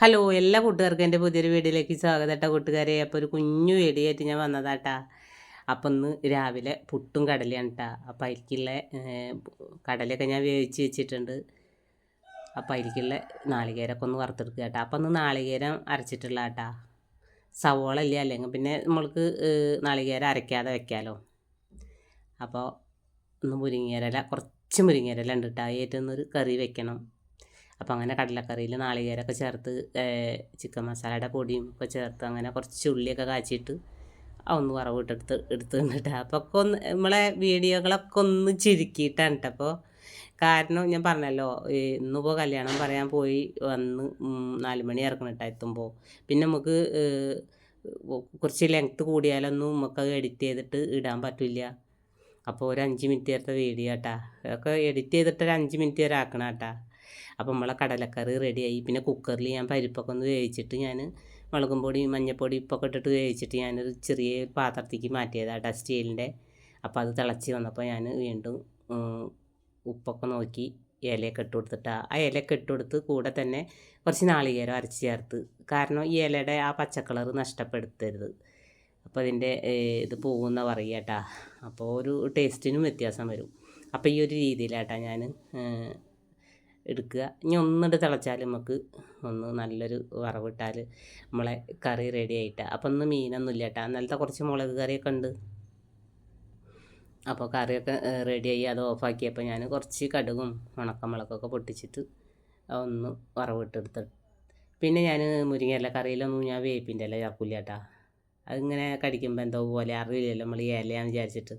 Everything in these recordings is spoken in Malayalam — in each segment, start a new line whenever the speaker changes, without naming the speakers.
ഹലോ എല്ലാ കൂട്ടുകാർക്കും എന്റെ പുതിയൊരു വീഡിയോയിലേക്ക് സ്വാഗതം കേട്ടോ കൂട്ടുകാരെ. അപ്പോൾ ഒരു കുഞ്ഞു വീഡിയോയായിട്ട് ഞാൻ വന്നതാട്ടാ. അപ്പം ഇന്ന് രാവിലെ പുട്ടും കടലയാണ് കേട്ടോ അപ്പം അതിലേക്കുള്ള കടലയൊക്കെ ഞാൻ വേവിച്ച് വെച്ചിട്ടുണ്ട്. അപ്പം അതിലേക്കുള്ള നാളികേരമൊക്കെ ഒന്ന് വറുത്തെടുക്കുക കേട്ടോ. അപ്പം ഇന്ന് നാളികേരം അരച്ചിട്ടുള്ള കേട്ടാ സവോള ഇല്ല? അല്ലെങ്കിൽ പിന്നെ നമ്മൾക്ക് നാളികേരം അരയ്ക്കാതെ വെക്കാമല്ലോ അപ്പോൾ ഒന്ന് മുരിങ്ങേരല കുറച്ച് മുരിങ്ങേരല ഉണ്ട് കേട്ടോ ഏറ്റവും ഒരു കറി വെക്കണം. അപ്പോൾ അങ്ങനെ കടലക്കറിയിൽ നാളികേരമൊക്കെ ചേർത്ത് ചിക്കൻ മസാലയുടെ പൊടിയും ഒക്കെ ചേർത്ത് അങ്ങനെ കുറച്ച് ഉള്ളിയൊക്കെ കാച്ചിട്ട് ഒന്ന് വറവിട്ടെടുത്ത് എടുത്ത് നിന്നിട്ട് അപ്പോൾ ഒക്കെ ഒന്ന് നമ്മളെ വീഡിയോകളൊക്കെ ഒന്ന് ചുരുക്കിയിട്ടാണ് കേട്ടോ അപ്പോൾ കാരണം ഞാൻ പറഞ്ഞല്ലോ ഇന്നിപ്പോൾ കല്യാണം പറയാൻ പോയി വന്ന് നാല് മണി ഇറക്കണം കേട്ടോ എത്തുമ്പോൾ പിന്നെ നമുക്ക് കുറച്ച് ലെങ്ത്ത് കൂടിയാലൊന്നും നമുക്ക് എഡിറ്റ് ചെയ്തിട്ട് ഇടാൻ പറ്റില്ല. അപ്പോൾ ഒരു അഞ്ച് മിനിറ്റ് നേരത്തെ വീഡിയോ കേട്ടാ അതൊക്കെ എഡിറ്റ് ചെയ്തിട്ട് ഒരു അഞ്ച് മിനിറ്റ് വരെ ആക്കണം കേട്ടാ അപ്പോൾ നമ്മളെ കടലക്കറി റെഡിയായി. പിന്നെ കുക്കറിൽ ഞാൻ പരിപ്പൊക്കെ ഒന്ന് വേവിച്ചിട്ട് ഞാൻ മുളകും പൊടി മഞ്ഞൾപ്പൊടി ഉപ്പൊക്കെ ഇട്ടിട്ട് വേവിച്ചിട്ട് ഞാനൊരു ചെറിയ പാത്രത്തേക്ക് മാറ്റിയതാണ് സ്റ്റീലിന്റെ. അപ്പോൾ അത് തിളച്ച് വന്നപ്പോൾ ഞാൻ വീണ്ടും ഉപ്പൊക്കെ നോക്കി ഇലയൊക്കെ ഇട്ട് കൊടുത്തിട്ട്. ആ ഇലയൊക്കെ ഇട്ട് കൊടുത്ത് കൂടെ തന്നെ കുറച്ച് നാളികേരം അരച്ച് ചേർത്ത്. കാരണം ഈ ഇലയുടെ ആ പച്ചക്കളർ നഷ്ടപ്പെടുത്തരുത്. അപ്പോൾ അതിന്റെ ഇത് പോകുന്ന പറയുക അപ്പോൾ ഒരു ടേസ്റ്റിനും വ്യത്യാസം വരും. അപ്പോൾ ഈ ഒരു രീതിയിലാട്ടാ ഞാൻ എടുക്കുക. ഇനി ഒന്നിട്ട് തിളച്ചാൽ നമുക്ക് ഒന്ന് നല്ലൊരു വറവിട്ടാൽ നമ്മളെ കറി റെഡി ആയിട്ടാണ് അപ്പം ഒന്ന് മീനൊന്നും ഇല്ല കേട്ടോ അന്നലത്തെ കുറച്ച് മുളക് കറിയൊക്കെ ഉണ്ട് അപ്പോൾ കറിയൊക്കെ റെഡിയായി അത് ഓഫാക്കിയപ്പോൾ ഞാൻ കുറച്ച് കടുകും ഉണക്കമുളകൊക്കെ പൊട്ടിച്ചിട്ട് ഒന്ന് വറവിട്ടെടുത്ത്. പിന്നെ ഞാൻ മുരിങ്ങയില കറിയിലൊന്നും ഞാൻ വേപ്പിന്റെ ഇല ചേർക്കില്ല കേട്ടോ അതിങ്ങനെ കടിക്കുമ്പോൾ എന്തോ പോലെ അറിയില്ലല്ലോ. നമ്മൾ ഈ ഇലയാന്ന് വിചാരിച്ചിട്ട്.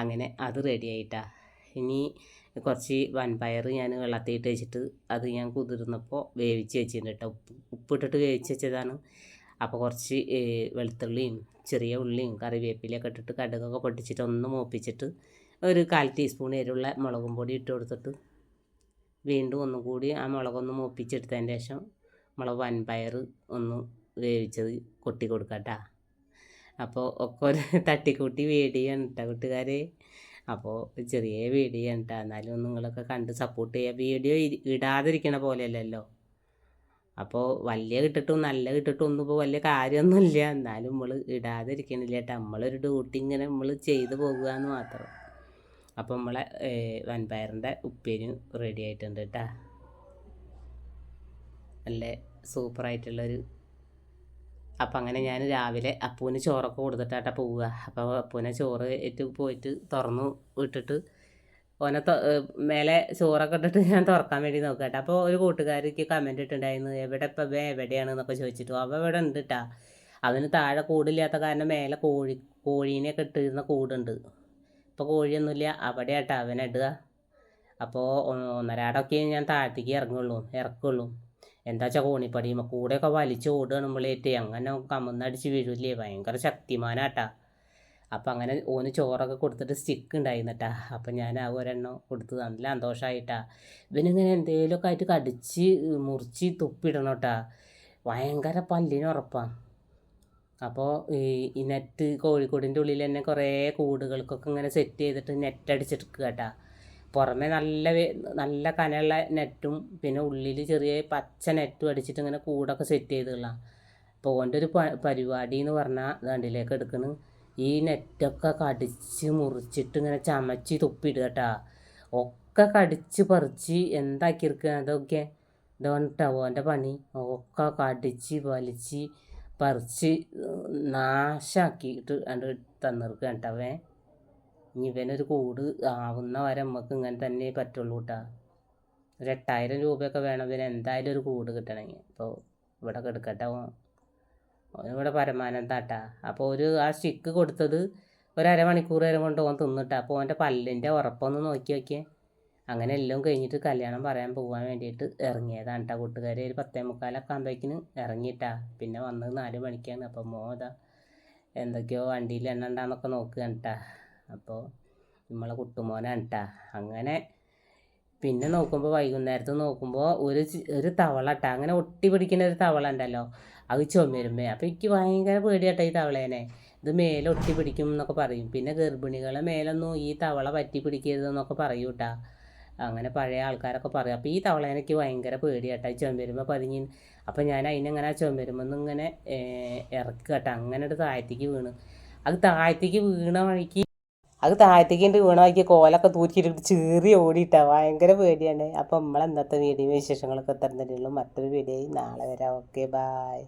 അങ്ങനെ അത് റെഡിയായിട്ടാ ഇനി കുറച്ച് വൻപയർ ഞാൻ വെള്ളത്തിയിട്ട് വെച്ചിട്ട് അത് ഞാൻ കുതിർന്നപ്പോൾ വേവിച്ച് വെച്ചിട്ടുണ്ട് കേട്ടോ. ഉപ്പ് ഉപ്പിട്ടിട്ട് വേവിച്ച് വെച്ചതാണ്. അപ്പോൾ കുറച്ച് വെളുത്തുള്ളിയും ചെറിയ ഉള്ളിയും കറിവേപ്പിലയൊക്കെ ഇട്ടിട്ട് കടുകൊക്കെ പൊട്ടിച്ചിട്ട് ഒന്ന് മൂപ്പിച്ചിട്ട് ഒരു കാൽ ടീസ്പൂൺ എരിവുള്ള മുളകും പൊടി ഇട്ട് കൊടുത്തിട്ട് വീണ്ടും ഒന്നും കൂടി ആ മുളകൊന്ന് മൂപ്പിച്ചെടുത്തതിന് ശേഷം മുളക് വൻപയർ ഒന്ന് വേവിച്ചത് കൊട്ടി കൊടുക്കാം അപ്പോൾ ഒക്കെ ഒരു തട്ടിക്കൂട്ടി വേടിയാണ് കേട്ടോ കൂട്ടുകാരെ. അപ്പോൾ ചെറിയ വീഡിയോ ഉണ്ട്. എന്നാലും നിങ്ങളൊക്കെ കണ്ട് സപ്പോർട്ട് ചെയ്യുക വീഡിയോ ഇടാതിരിക്കണ പോലെയല്ലല്ലോ. അപ്പോൾ വലിയ കിട്ടിട്ടും നല്ല കിട്ടിട്ടും ഒന്നും ഇപ്പോൾ വലിയ കാര്യമൊന്നുമില്ല. എന്നാലും നമ്മൾ ഇടാതിരിക്കണില്ല കേട്ടോ. നമ്മളൊരു ഡ്യൂട്ടി ഇങ്ങനെ നമ്മൾ ചെയ്തു പോകുക എന്ന് മാത്രം. അപ്പോൾ നമ്മളെ വൻപയറിന്റെ ഉപ്പേരും റെഡി ആയിട്ടുണ്ട് കേട്ടോ. നല്ല സൂപ്പറായിട്ടുള്ളൊരു അപ്പം അങ്ങനെ ഞാൻ രാവിലെ അപ്പൂന് ചോറൊക്കെ കൊടുത്തിട്ടാട്ടാ പോവുക. അപ്പോൾ അപ്പൂനെ ചോറ് ഏറ്റു പോയിട്ട് തുറന്നു വിട്ടിട്ട് ഓനെ മേലെ ചോറൊക്കെ ഇട്ടിട്ട് ഞാൻ തുറക്കാൻ വേണ്ടി നോക്കട്ടെ. അപ്പോൾ ഒരു കൂട്ടുകാരിക്ക് കമന്റ് ഇട്ടുണ്ടായിരുന്നു എവിടെ ഇപ്പം വേ എവിടെയാണ്? എന്നൊക്കെ ചോദിച്ചിട്ടു. അവ ഇവിടെ ഉണ്ട് കേട്ടാ അവന് താഴെ കൂടില്ലാത്ത കാരണം മേലെ കോഴി കോഴീനെയൊക്കെ ഇട്ടിരുന്ന കൂടുണ്ട്. ഇപ്പോൾ കോഴിയൊന്നുമില്ല. അവിടെ ആട്ടാ അവനിടുക അപ്പോൾ ഒന്നരാടൊക്കെ ഞാൻ താഴത്തേക്ക് ഇറങ്ങുള്ളൂ ഇറക്കുള്ളൂ. എന്താ വെച്ചാൽ കൂടെ ഒക്കെ വലിച്ച് ഓടുകയാണ് നമ്മളേറ്റ് അങ്ങനെ കമന്നടിച്ച് വീഴില്ലേ ഭയങ്കര ശക്തിമാനാട്ടാ. അപ്പം അങ്ങനെ ഓന് ചോറൊക്കെ കൊടുത്തിട്ട് സ്റ്റിക്ക് ഉണ്ടായിരുന്നട്ടാ. അപ്പം ഞാൻ ആ ഒരെണ്ണം കൊടുത്ത് നല്ല സന്തോഷമായിട്ടാ ഇവനിങ്ങനെ എന്തെങ്കിലുമൊക്കെ ആയിട്ട് കടിച്ച് മുറിച്ച് തുപ്പിടണം കേട്ടാ ഭയങ്കര പല്ലിന് ഉറപ്പാണ് അപ്പോൾ ഈ നെറ്റ് കോഴിക്കോടിന്റെ ഉള്ളിൽ തന്നെ കുറേ കൂടുകൾക്കൊക്കെ ഇങ്ങനെ സെറ്റ് ചെയ്തിട്ട് നെറ്റ് അടിച്ചെടുക്കുക കേട്ടാ പുറമെ നല്ല നല്ല കനയുള്ള നെറ്റും പിന്നെ ഉള്ളിൽ ചെറിയ പച്ച നെറ്റും അടിച്ചിട്ട് ഇങ്ങനെ കൂടൊക്കെ സെറ്റ് ചെയ്തുള്ള അപ്പോൾ ഓന്റെ ഒരു പരിപാടി എന്ന് പറഞ്ഞാൽ ദണ്ടിലേക്ക് എടുക്കണ് ഈ നെറ്റൊക്കെ കടിച്ച് മുറിച്ചിട്ട് ഇങ്ങനെ ചമച്ച് തുപ്പിയിടുക കേട്ടാ ഒക്കെ കടിച്ച് പറിച്ച് എന്താക്കിയിരിക്കുക അതൊക്കെ ഇതുകൊണ്ടാ ഓന്റെ പണി. ഒക്കെ കടിച്ച് വലിച്ച് പറിച്ച് നാശാക്കിയിട്ട് തന്നിരിക്കുക കേട്ടവേ ഇനി ഇവനൊരു കൂട് ആവുന്ന വരെ നമുക്ക് ഇങ്ങനെ തന്നെ പറ്റുള്ളൂ കേട്ടോ ഒരു എട്ടായിരം രൂപയൊക്കെ വേണം ഇവന് എന്തായാലും ഒരു കൂട് കിട്ടണമെങ്കിൽ അപ്പോൾ ഇവിടെ കെടുക്കട്ടെ അവനിവിടെ പരമാനന്ദാട്ടാ അപ്പോൾ ഒരു ആ സ്റ്റിക്ക് കൊടുത്തത് ഒരു അരമണിക്കൂർ വരെ കൊണ്ട് ഓൻ തിന്നിട്ടാ. അപ്പോൾ ഓന്റെ പല്ലിന്റെ ഉറപ്പൊന്ന് നോക്കി നോക്കിയേ. അങ്ങനെ എല്ലാം കഴിഞ്ഞിട്ട് കല്യാണം പറയാൻ പോകാൻ വേണ്ടിയിട്ട് ഇറങ്ങിയതാണ് കേട്ടോ കൂട്ടുകാർ ഒരു പത്തേ മുക്കാലൊക്കെ ആകുമ്പോഴേക്കിന് ഇറങ്ങിയിട്ടാ പിന്നെ വന്നത് നാല് മണിക്കാണ്. അപ്പോൾ മോതാ എന്തൊക്കെയോ വണ്ടിയിൽ എണ്ണ ഉണ്ടാന്നൊക്കെ നോക്കുകയാണ് കേട്ടാ അപ്പോൾ നമ്മളെ കുട്ടുമോനാണ് കേട്ടാ അങ്ങനെ പിന്നെ നോക്കുമ്പോൾ വൈകുന്നേരത്ത് നോക്കുമ്പോൾ ഒരു ഒരു തവള കേട്ടോ അങ്ങനെ ഒട്ടി പിടിക്കുന്ന ഒരു തവള ഉണ്ടല്ലോ. അത് ചുമരുമ്പേ അപ്പോൾ എനിക്ക് ഭയങ്കര പേടിയാട്ടോ ഈ തവളേനെ. ഇത് മേലെ ഒട്ടി പിടിക്കും എന്നൊക്കെ പറയും. പിന്നെ ഗർഭിണികളെ മേലൊന്നും ഈ തവള പറ്റി പിടിക്കരുതെന്നൊക്കെ പറയൂ കേട്ടാ അങ്ങനെ പഴയ ആൾക്കാരൊക്കെ പറയും. അപ്പോൾ ഈ തവള ഭയങ്കര പേടിയാട്ടോ. ഈ ചുമരുമ്പോൾ പതിഞ്ഞ് അപ്പോൾ ഞാൻ അതിനെങ്ങനെ ആ ചുമരുമ്പോൾ ഇങ്ങനെ ഇറക്കുക കേട്ടോ അങ്ങനെ ഒരു താഴത്തേക്ക് വീണ്. അത് താഴത്തേക്ക് വീണ വഴിക്ക് അത് താഴത്തേക്ക് ഉണ്ട് വീണ വഴിക്ക് കോലൊക്കെ തൂക്കിയിട്ട് ചീറി ഓടിയിട്ടാ. ഭയങ്കര പേടിയാണ്. അപ്പം നമ്മളെ ഇന്നത്തെ വീഡിയോ വിശേഷങ്ങളൊക്കെ തരുന്നതിനുള്ള മറ്റൊരു വീഡിയോ നാളെ വരാം. Okay bye